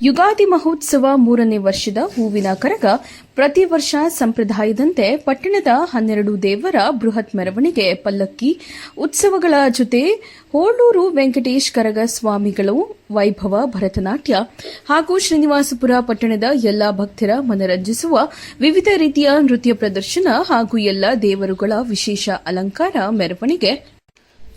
ಯುಗಾದಿ ಮಹೋತ್ಸವ ಮೂರನೇ ವರ್ಷದ ಹೂವಿನ ಕರಗ ಪ್ರತಿ ವರ್ಷ ಸಂಪ್ರದಾಯದಂತೆ ಪಟ್ಟಣದ ಹನ್ನೆರಡು ದೇವರ ಬೃಹತ್ ಮೆರವಣಿಗೆ ಪಲ್ಲಕ್ಕಿ ಉತ್ಸವಗಳ ಜೊತೆ ಹೋಳೂರು ವೆಂಕಟೇಶ್ ಕರಗ ಸ್ವಾಮಿಗಳು, ವೈಭವ ಭರತನಾಟ್ಯ ಹಾಗೂ ಶ್ರೀನಿವಾಸಪುರ ಪಟ್ಟಣದ ಎಲ್ಲಾ ಭಕ್ತರ ಮನರಂಜಿಸುವ ವಿವಿಧ ರೀತಿಯ ನೃತ್ಯ ಪ್ರದರ್ಶನ ಹಾಗೂ ಎಲ್ಲ ದೇವರುಗಳ ವಿಶೇಷ ಅಲಂಕಾರ ಮೆರವಣಿಗೆ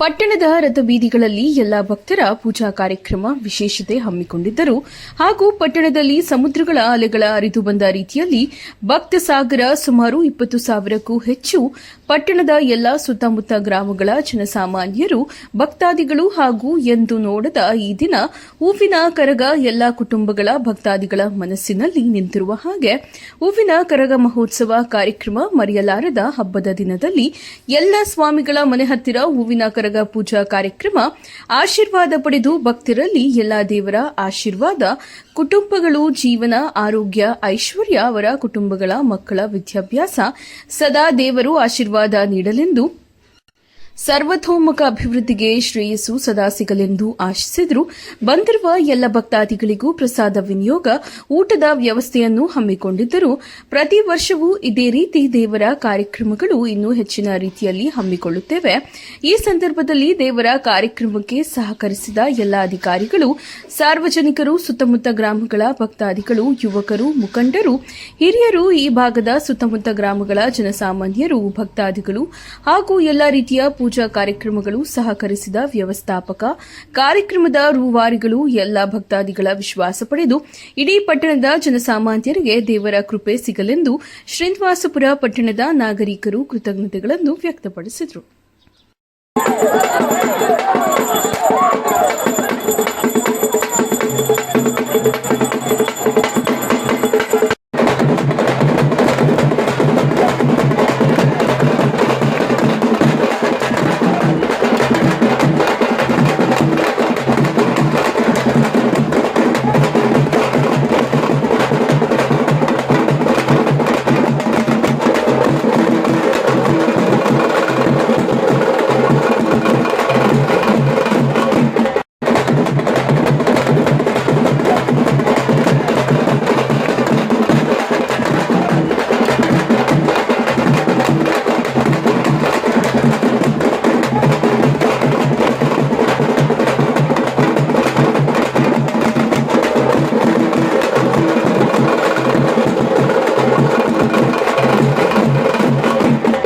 ಪಟ್ಟಣದ ರಥಬೀದಿಗಳಲ್ಲಿ ಎಲ್ಲ ಭಕ್ತರ ಪೂಜಾ ಕಾರ್ಯಕ್ರಮ ವಿಶೇಷತೆ ಹಮ್ಮಿಕೊಂಡಿದ್ದರು. ಹಾಗೂ ಪಟ್ಟಣದಲ್ಲಿ ಸಮುದ್ರಗಳ ಅಲೆಗಳ ಅರಿದು ಬಂದ ರೀತಿಯಲ್ಲಿ ಭಕ್ತ ಸಾಗರ ಸುಮಾರು ಇಪ್ಪತ್ತು ಸಾವಿರಕ್ಕೂ ಹೆಚ್ಚು ಪಟ್ಟಣದ ಎಲ್ಲ ಸುತ್ತಮುತ್ತ ಗ್ರಾಮಗಳ ಜನಸಾಮಾನ್ಯರು, ಭಕ್ತಾದಿಗಳು ಹಾಗೂ ಎಂದು ನೋಡದ ಈ ದಿನ ಹೂವಿನ ಕರಗ ಎಲ್ಲ ಕುಟುಂಬಗಳ ಭಕ್ತಾದಿಗಳ ಮನಸ್ಸಿನಲ್ಲಿ ನಿಂತಿರುವ ಹಾಗೆ ಹೂವಿನ ಕರಗ ಮಹೋತ್ಸವ ಕಾರ್ಯಕ್ರಮ ಮರೆಯಲಾರದ ಹಬ್ಬದ ದಿನದಲ್ಲಿ ಎಲ್ಲ ಸ್ವಾಮಿಗಳ ಮನೆ ಹತ್ತಿರ ಹೂವಿನ ಕರಗ ಪೂಜಾ ಕಾರ್ಯಕ್ರಮ ಆಶೀರ್ವಾದ ಪಡೆದು ಭಕ್ತರಲ್ಲಿ ಎಲ್ಲ ದೇವರ ಆಶೀರ್ವಾದ, ಕುಟುಂಬಗಳು, ಜೀವನ, ಆರೋಗ್ಯ, ಐಶ್ವರ್ಯ ಅವರ ಕುಟುಂಬಗಳ ಮಕ್ಕಳ ವಿದ್ಯಾಭ್ಯಾಸ ಸದಾ ದೇವರು ಆಶೀರ್ವಾದ ನೀಡಲೆಂದು ಸರ್ವತೋಮುಖ ಅಭಿವೃದ್ಧಿಗೆ ಶ್ರೇಯಸ್ಸು ಸದಾ ಸಿಗಲೆಂದು ಆಶಿಸಿದರು. ಬಂದಿರುವ ಎಲ್ಲ ಭಕ್ತಾದಿಗಳಿಗೂ ಪ್ರಸಾದ ವಿನಿಯೋಗ, ಊಟದ ವ್ಯವಸ್ಥೆಯನ್ನು ಹಮ್ಮಿಕೊಂಡಿದ್ದರು. ಪ್ರತಿ ವರ್ಷವೂ ಇದೇ ರೀತಿ ದೇವರ ಕಾರ್ಯಕ್ರಮಗಳು ಇನ್ನೂ ಹೆಚ್ಚಿನ ರೀತಿಯಲ್ಲಿ ಹಮ್ಮಿಕೊಳ್ಳುತ್ತೇವೆ. ಈ ಸಂದರ್ಭದಲ್ಲಿ ದೇವರ ಕಾರ್ಯಕ್ರಮಕ್ಕೆ ಸಹಕರಿಸಿದ ಎಲ್ಲ ಅಧಿಕಾರಿಗಳು, ಸಾರ್ವಜನಿಕರು, ಸುತ್ತಮುತ್ತ ಗ್ರಾಮಗಳ ಭಕ್ತಾದಿಗಳು, ಯುವಕರು, ಮುಖಂಡರು, ಹಿರಿಯರು, ಈ ಭಾಗದ ಸುತ್ತಮುತ್ತ ಗ್ರಾಮಗಳ ಜನಸಾಮಾನ್ಯರು, ಭಕ್ತಾದಿಗಳು ಹಾಗೂ ಎಲ್ಲ ರೀತಿಯ ಪೂಜಾ ಕಾರ್ಯಕ್ರಮಗಳು ಸಹಕರಿಸಿದ ವ್ಯವಸ್ಥಾಪಕ. ಕಾರ್ಯಕ್ರಮದ ರೂವಾರಿಗಳು ಎಲ್ಲ ಭಕ್ತಾದಿಗಳ ವಿಶ್ವಾಸ ಪಡೆದು ಇಡೀ ಪಟ್ಟಣದ ಜನಸಾಮಾನ್ಯರಿಗೆ ದೇವರ ಕೃಪೆ ಸಿಗಲೆಂದು ಶ್ರೀನಿವಾಸಪುರ ಪಟ್ಟಣದ ನಾಗರಿಕರು ಕೃತಜ್ಞತೆಗಳನ್ನು ವ್ಯಕ್ತಪಡಿಸಿದರು.